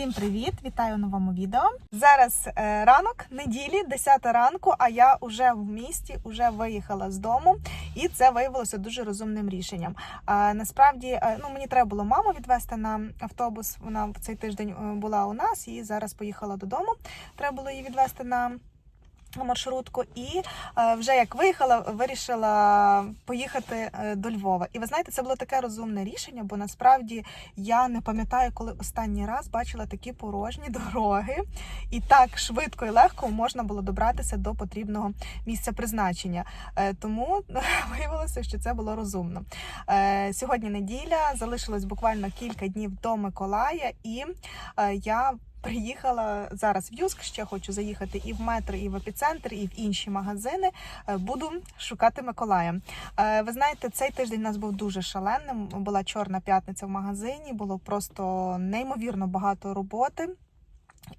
Всім привіт! Вітаю новому відео. Зараз е, ранок неділі, 10 ранку. А я вже в місті, вже виїхала з дому, і це виявилося дуже розумним рішенням. Насправді, е, ну мені треба було маму відвести на автобус. Вона в цей тиждень е, була у нас і зараз поїхала додому. Треба було її відвести на. Маршрутку, і е, вже як виїхала, вирішила поїхати е, до Львова. І ви знаєте, це було таке розумне рішення, бо насправді я не пам'ятаю, коли останній раз бачила такі порожні дороги, і так швидко і легко можна було добратися до потрібного місця призначення. Е, тому виявилося, що це було розумно. Сьогодні неділя, залишилось буквально кілька днів до Миколая, і я. Приїхала зараз в Юск, ще хочу заїхати і в метро, і в епіцентр, і в інші магазини. Е, Буду шукати Миколая. Е, Ви знаєте, цей тиждень у нас був дуже шаленим. Була чорна п'ятниця в магазині, було просто неймовірно багато роботи.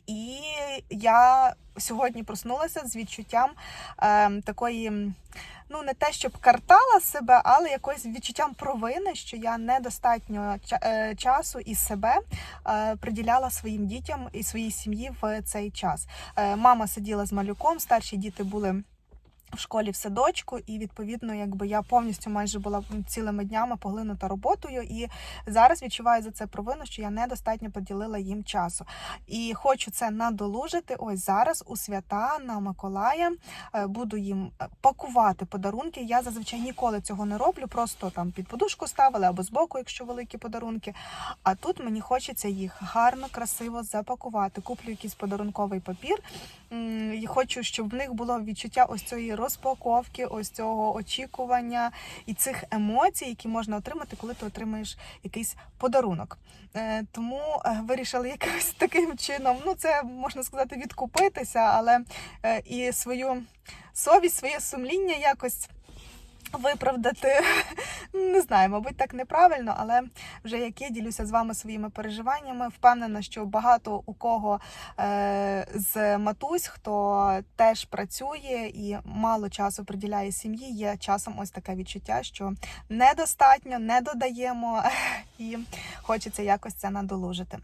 І я сьогодні проснулася з відчуттям е, такої, ну не те, щоб картала себе, але якось відчуттям провини, що я недостатньо е, часу і себе е, приділяла своїм дітям і своїй сім'ї в цей час. Е, мама сиділа з малюком, старші діти були. В школі в садочку, і відповідно, якби я повністю майже була цілими днями поглинута роботою, і зараз відчуваю за це провину, що я недостатньо поділила їм часу. І хочу це надолужити. Ось зараз у свята на Миколая е, буду їм е, пакувати подарунки. Я зазвичай ніколи цього не роблю, просто там під подушку ставили або збоку, якщо великі подарунки. А тут мені хочеться їх гарно, красиво запакувати. Куплю якийсь подарунковий папір. І хочу, щоб в них було відчуття ось цієї розпаковки, ось цього очікування і цих емоцій, які можна отримати, коли ти отримаєш якийсь подарунок. Е, Тому е, вирішили якимось таким чином, ну це можна сказати, відкупитися, але е, і свою совість, своє сумління якось. Виправдати не знаю, мабуть, так неправильно, але вже як я ділюся з вами своїми переживаннями, впевнена, що багато у кого е, з матусь, хто теж працює і мало часу приділяє сім'ї, є часом ось таке відчуття, що недостатньо, не додаємо, і хочеться якось це надолужити.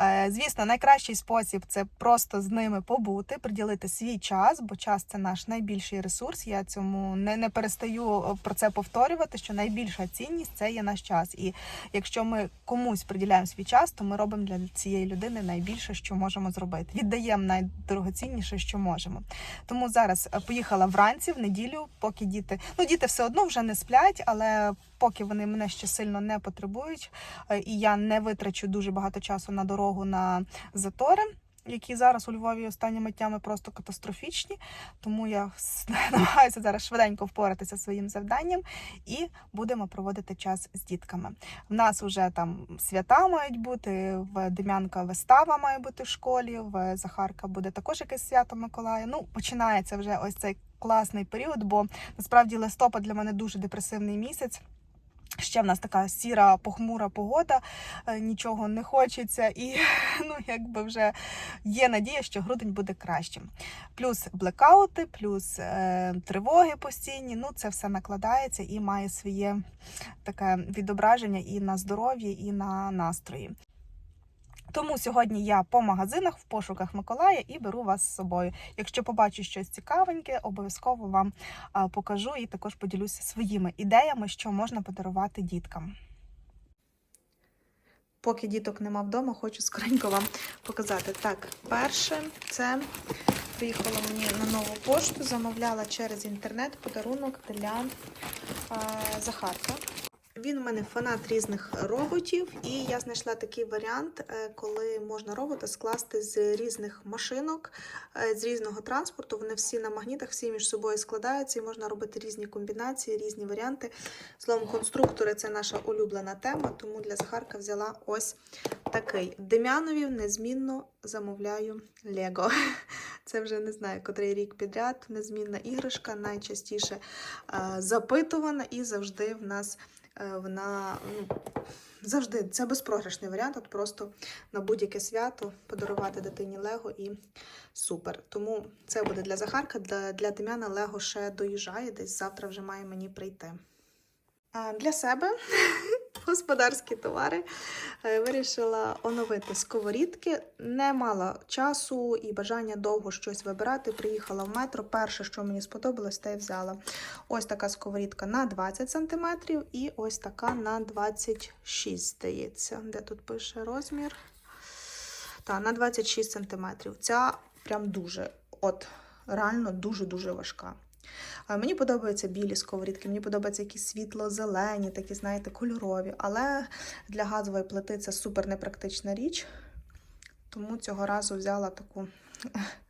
Е, звісно, найкращий спосіб це просто з ними побути, приділити свій час, бо час це наш найбільший ресурс. Я цьому не, не перестаю про це повторювати, що найбільша цінність це є наш час. І якщо ми комусь приділяємо свій час, то ми робимо для цієї людини найбільше, що можемо зробити. Віддаємо найдорогоцінніше, що можемо. Тому зараз е, поїхала вранці в неділю, поки діти ну діти все одно вже не сплять, але поки вони мене ще сильно не потребують, е, і я не витрачу дуже багато часу на дорогу на затори. Які зараз у Львові останніми днями просто катастрофічні, тому я намагаюся зараз швиденько впоратися своїм завданням і будемо проводити час з дітками. В нас вже там свята мають бути, в Дем'янка вистава має бути в школі, в Захарка буде також якесь свято Миколая. Ну, починається вже ось цей класний період, бо насправді листопад для мене дуже депресивний місяць. Ще в нас така сіра, похмура погода, е, нічого не хочеться, і ну якби вже є надія, що грудень буде кращим. Плюс блекаути, плюс е, тривоги постійні. Ну це все накладається і має своє таке відображення і на здоров'ї, і на настрої. Тому сьогодні я по магазинах в пошуках Миколая і беру вас з собою. Якщо побачу щось цікавеньке, обов'язково вам покажу і також поділюся своїми ідеями, що можна подарувати діткам. Поки діток нема вдома, хочу скоренько вам показати. Так, перше, це приїхала мені на нову пошту, замовляла через інтернет подарунок для а, Захарка. Він у мене фанат різних роботів, і я знайшла такий варіант, е, коли можна робота скласти з різних машинок, е, з різного транспорту. Вони всі на магнітах, всі між собою складаються, і можна робити різні комбінації, різні варіанти. Словом, конструктори це наша улюблена тема, тому для Захарка взяла ось такий. Дем'янові незмінно замовляю Лего. Це вже не знаю, котрий рік підряд. Незмінна іграшка, найчастіше е, запитувана і завжди в нас вона ну, завжди це безпрограшний варіант. От просто на будь-яке свято подарувати дитині Лего і супер. Тому це буде для Захарка. Для, для Дем'яна Лего ще доїжджає, десь завтра вже має мені прийти. А для себе господарські товари. Е, Вирішила оновити сковорідки. Не мала часу і бажання довго щось вибирати. Приїхала в метро. Перше, що мені сподобалось, те й взяла. Ось така сковорідка на 20 см і ось така на 26, здається. Де тут пише розмір? Та, на 26 см. Ця прям дуже, от, реально дуже-дуже важка. Мені подобаються білі сковорідки, мені подобаються якісь світло-зелені, такі, знаєте, кольорові. Але для газової плити це супер непрактична річ. Тому цього разу взяла таку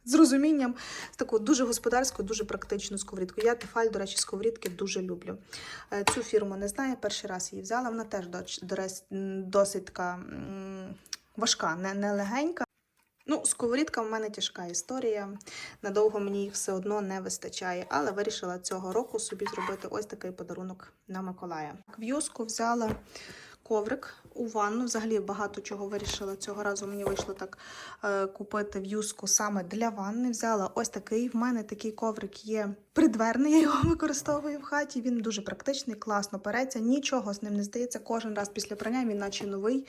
з розумінням, таку дуже господарську, дуже практичну сковорідку. Я Тефаль, до речі, сковорідки дуже люблю. Е, Цю фірму не знаю, перший раз її взяла. Вона теж досить така важка, не легенька. Ну, сковорідка в мене тяжка історія. Надовго мені їх все одно не вистачає, але вирішила цього року собі зробити ось такий подарунок на Миколая. В юску взяла коврик у ванну. Взагалі багато чого вирішила цього разу. Мені вийшло так е, купити в юску саме для ванни. Взяла ось такий. В мене такий коврик є придверний. Я його використовую в хаті. Він дуже практичний, класно переться. Нічого з ним не здається. Кожен раз після прання він наче новий.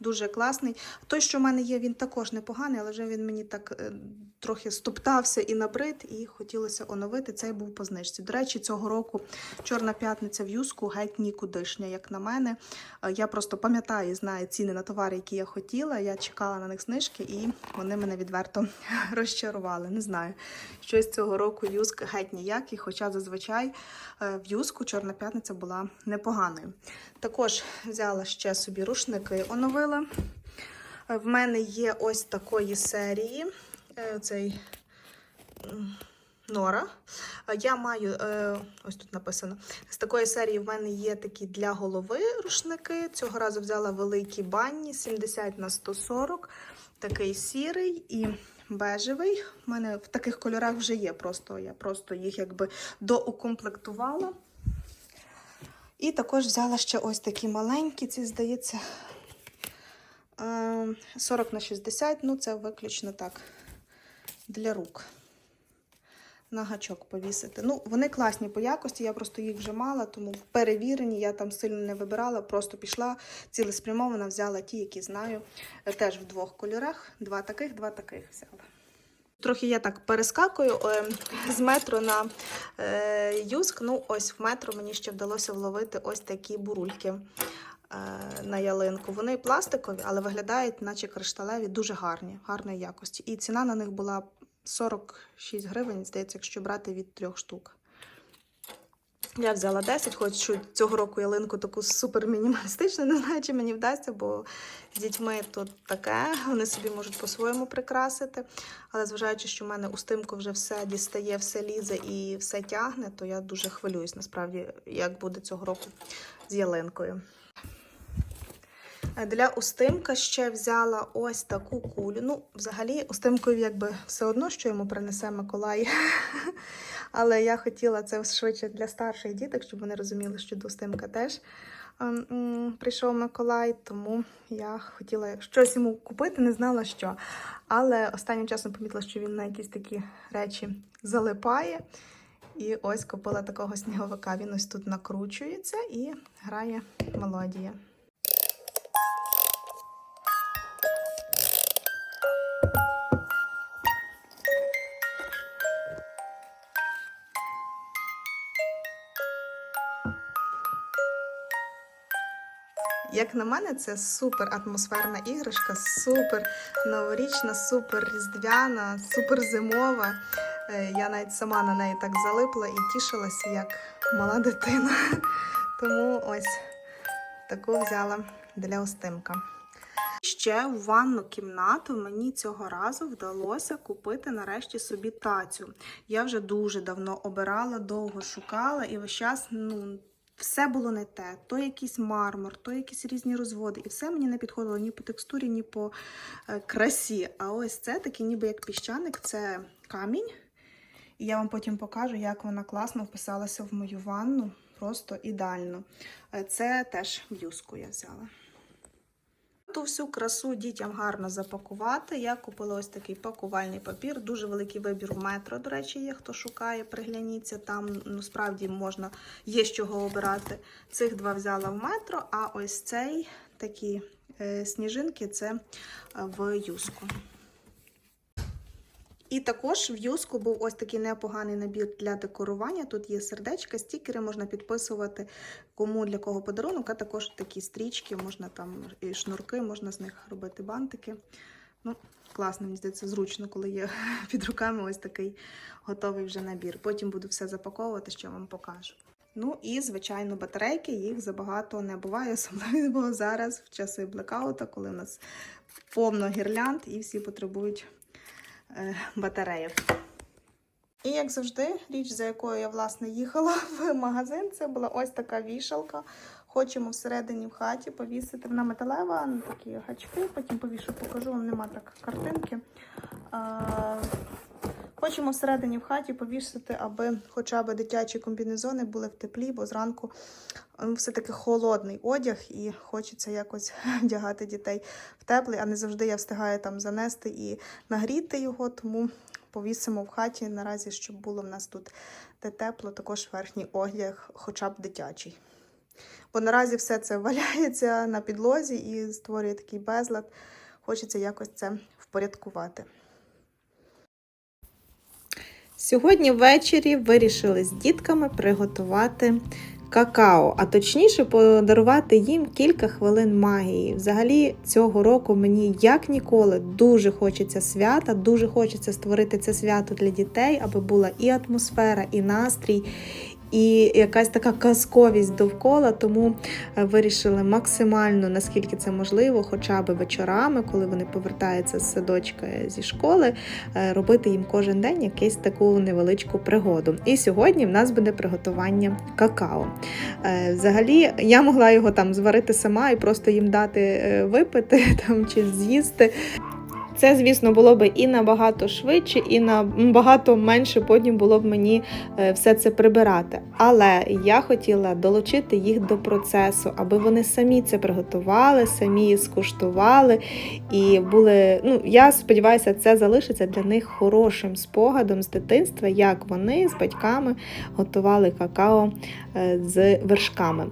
Дуже класний. Той, що в мене є, він також непоганий, але вже він мені так е, трохи стоптався і набрид, і хотілося оновити. Цей був по знижці. До речі, цього року Чорна п'ятниця в юску геть нікудишня, як на мене. Е, Я просто пам'ятаю, знаю ціни на товари, які я хотіла. Я чекала на них знижки, і вони мене відверто розчарували. Не знаю, щось цього року юск геть ніякий, хоча зазвичай е, в юску Чорна п'ятниця була непоганою. Також взяла ще собі рушники, оновила. Е, В мене є ось такої серії. е, Цей Нора. Е, Я маю, ось тут написано, з такої серії в мене є такі для голови рушники. Цього разу взяла великі банні 70 на 140, такий сірий і бежевий. У мене в таких кольорах вже є. Просто я просто їх якби доукомплектувала. І також взяла ще ось такі маленькі, ці, здається, 40 на 60, ну це виключно так для рук. На гачок повісити. Ну, вони класні по якості, я просто їх вже мала, тому перевірені, я там сильно не вибирала, просто пішла цілеспрямовано, взяла ті, які знаю, е, теж в двох кольорах. Два таких, два таких взяла. Трохи я так перескакую е, з метро на е, юск. Ну, ось в метро мені ще вдалося вловити ось такі бурульки е, на ялинку. Вони пластикові, але виглядають, наче кришталеві, дуже гарні, гарної якості. І ціна на них була 46 гривень, здається, якщо брати від трьох штук. Я взяла 10, хочу цього року ялинку таку супер мінімалістичну. Не знаю, чи мені вдасться, бо з дітьми тут таке. Вони собі можуть по-своєму прикрасити. Але зважаючи, що в мене у стимку вже все дістає, все лізе і все тягне, то я дуже хвилююсь насправді, як буде цього року з ялинкою. Для устимка ще взяла ось таку кулю. Ну, взагалі, устимкові якби все одно, що йому принесе Миколай. Але я хотіла це швидше для старших діток, щоб вони розуміли, що до устимка теж ем, прийшов Миколай, тому я хотіла щось йому купити, не знала що. Але останнім часом помітила, що він на якісь такі речі залипає. І ось купила такого сніговика. Він ось тут накручується і грає мелодія. Як на мене, це супер атмосферна іграшка, супер новорічна, супер різдвяна, супер зимова. Е, Я навіть сама на неї так залипла і тішилася, як мала дитина. Тому ось таку взяла для Остимка. Ще в ванну кімнату мені цього разу вдалося купити нарешті собі тацю. Я вже дуже давно обирала, довго шукала і весь час ну, все було не те. То якийсь мармур, то якісь різні розводи. І все мені не підходило ні по текстурі, ні по е, красі. А ось це такий ніби як піщаник, це камінь. І я вам потім покажу, як вона класно вписалася в мою ванну. Просто ідеально. Е, Це теж в я взяла. Ту всю красу дітям гарно запакувати. Я купила ось такий пакувальний папір. Дуже великий вибір в метро, до речі, є. Хто шукає, пригляніться. Там ну, справді можна є з чого обирати. Цих два взяла в метро, а ось цей такі е, сніжинки це е, в юску. І також в юску був ось такий непоганий набір для декорування. Тут є сердечка, стікери, можна підписувати кому для кого подарунок, а також такі стрічки, можна там і шнурки, можна з них робити бантики. Ну, класно, мені здається, зручно, коли є під руками ось такий готовий вже набір. Потім буду все запаковувати, що вам покажу. Ну і, звичайно, батарейки, їх забагато не буває, особливо зараз, в часи блекаута, коли у нас повно гірлянд і всі потребують батареїв. І як завжди, річ, за якою я власне їхала в магазин, це була ось така вішалка. Хочемо всередині в хаті повісити. Вона металева, на такі гачки, потім повішу, покажу, вам нема так картинки. Хочемо всередині в хаті повісити, аби хоча б дитячі комбінезони були в теплі, бо зранку ну, все-таки холодний одяг і хочеться якось вдягати дітей в теплий, а не завжди я встигаю там занести і нагріти його, тому повісимо в хаті наразі, щоб було в нас тут де тепло, також верхній одяг, хоча б дитячий. Бо наразі все це валяється на підлозі і створює такий безлад. Хочеться якось це впорядкувати. Сьогодні ввечері вирішили з дітками приготувати какао, а точніше подарувати їм кілька хвилин магії. Взагалі, цього року мені як ніколи дуже хочеться свята, дуже хочеться створити це свято для дітей, аби була і атмосфера, і настрій. І якась така казковість довкола, тому е, вирішили максимально, наскільки це можливо, хоча б вечорами, коли вони повертаються з садочка зі школи, е, робити їм кожен день якусь таку невеличку пригоду. І сьогодні в нас буде приготування какао. Е, Взагалі, я могла його там зварити сама і просто їм дати випити там чи з'їсти. Це, звісно, було б і набагато швидше, і набагато менше потім було б мені е, все це прибирати. Але я хотіла долучити їх до процесу, аби вони самі це приготували, самі скуштували. І були, ну я сподіваюся, це залишиться для них хорошим спогадом з дитинства, як вони з батьками готували какао е, з вершками.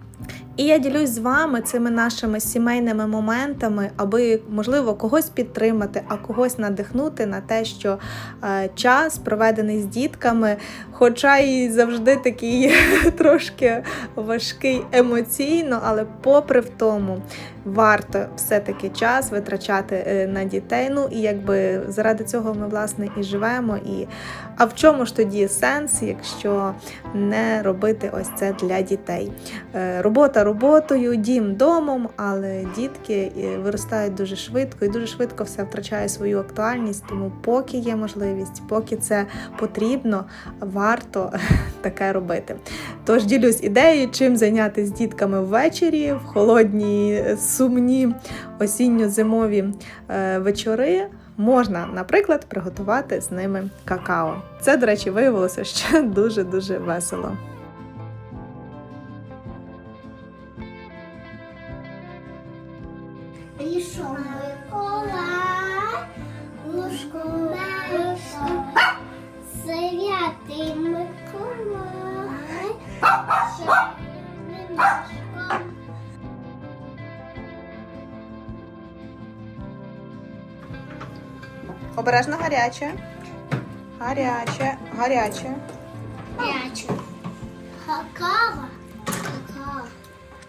І я ділюсь з вами цими нашими сімейними моментами, аби можливо когось підтримати, а когось надихнути на те, що е, час проведений з дітками, хоча і завжди такий трошки важкий емоційно, але попри в тому. Варто все-таки час витрачати е, на дітей. Ну і якби заради цього ми власне і живемо. І а в чому ж тоді сенс, якщо не робити ось це для дітей? Е, Роботою, дім домом, але дітки е, виростають дуже швидко і дуже швидко все втрачає свою актуальність. Тому, поки є можливість, поки це потрібно, варто таке робити. Тож ділюсь ідеєю, чим зайнятися з дітками ввечері в холодні, сумні осінньо-зимові е, вечори. Можна, наприклад, приготувати з ними какао. Це, до речі, виявилося ще дуже-дуже весело. Обережно гаряче. Гаряче, гаряче. М'ячик. Какава. Какава.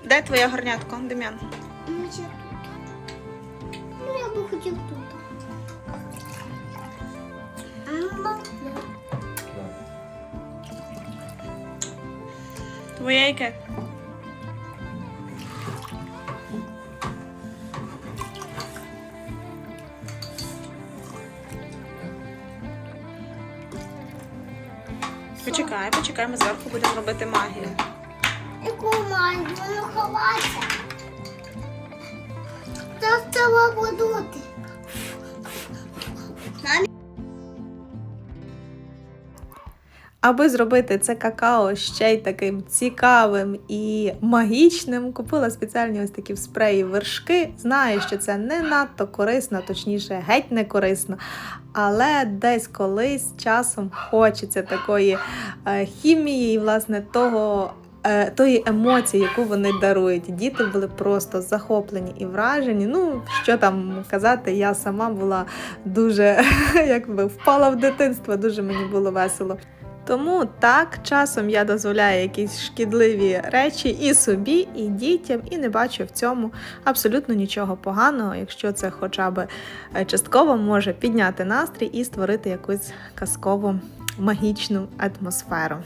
Де твоя горнятко, Дем'ян? Ну? Ну, я би хотів тут. Твоє яке? Почекай, почекай, ми зверху будемо робити магію. Яку маю? Воно ховатися. Та треба подути. Аби зробити це какао ще й таким цікавим і магічним, купила спеціальні ось такі в спреї вершки. Знаю, що це не надто корисно, точніше, геть не корисно. Але десь колись часом хочеться такої е, хімії і власне того. е, Тої емоції, яку вони дарують, діти були просто захоплені і вражені. Ну що там казати, я сама була дуже якби впала в дитинство, дуже мені було весело. Тому так, часом я дозволяю якісь шкідливі речі і собі, і дітям, і не бачу в цьому абсолютно нічого поганого, якщо це хоча б е, частково може підняти настрій і створити якусь казкову магічну атмосферу.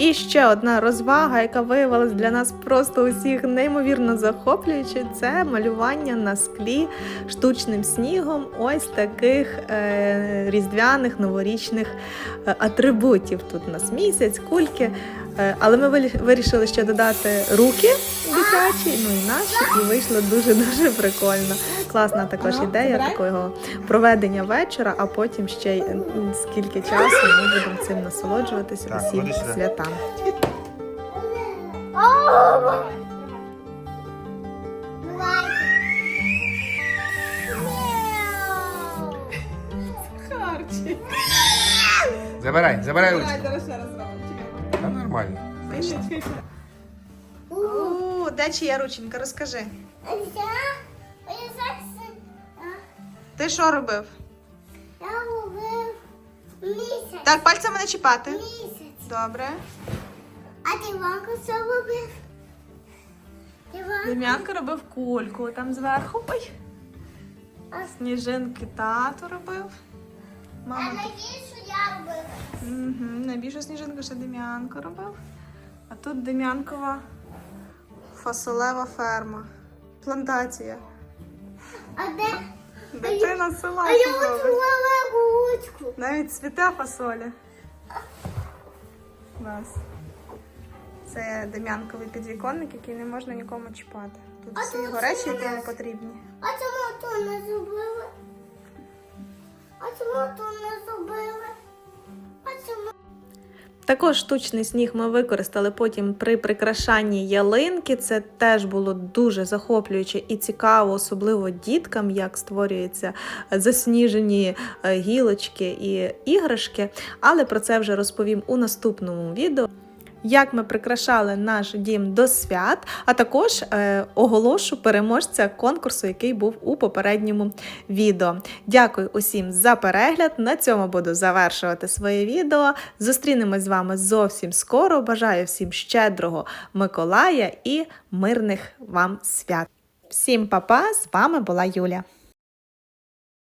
І ще одна розвага, яка виявилась для нас просто усіх неймовірно захоплюючою, це малювання на склі штучним снігом ось таких е, різдвяних новорічних е, атрибутів. Тут у нас місяць, кульки. Е, але ми вирішили ще додати руки дитячі, ну і наші, і вийшло дуже дуже прикольно. Класна також Ну, ідея такого проведення вечора, а потім ще й скільки часу ми будемо цим насолоджуватися усім святам. Забирай, забирай ручку. зараз ще раз зробимо. Та нормально. У, де чия рученька? Розкажи. Ти що робив? Я робив місяць. Так, пальцями не чіпати. Місяць. Добре. А ти Іванко що робив? Іван. Дем'янка робив кульку там зверху. Ой. А Сніжинки тато робив. а Мама. найбільше я робив. Угу. Найбільшу сніжинку ще Дем'янко робив. А тут Дем'янкова фасолева ферма. Плантація. А де? Дитина з села. А я хочу робить. ручку. Навіть цвіте фасоля. Клас. Це дем'янковий підвіконник, який не можна нікому чіпати. Тут А всі його речі, які не потрібні. А чому то не зробили? А чому то не зробили? А чому? Також штучний сніг ми використали потім при прикрашанні ялинки. Це теж було дуже захоплююче і цікаво, особливо діткам, як створюються засніжені е, гілочки і іграшки. Але про це вже розповім у наступному відео. Як ми прикрашали наш дім до свят, а також е, оголошу переможця конкурсу, який був у попередньому відео. Дякую усім за перегляд. На цьому буду завершувати своє відео. Зустрінемось з вами зовсім скоро. Бажаю всім щедрого Миколая і мирних вам свят. Всім па-па, з вами була Юля.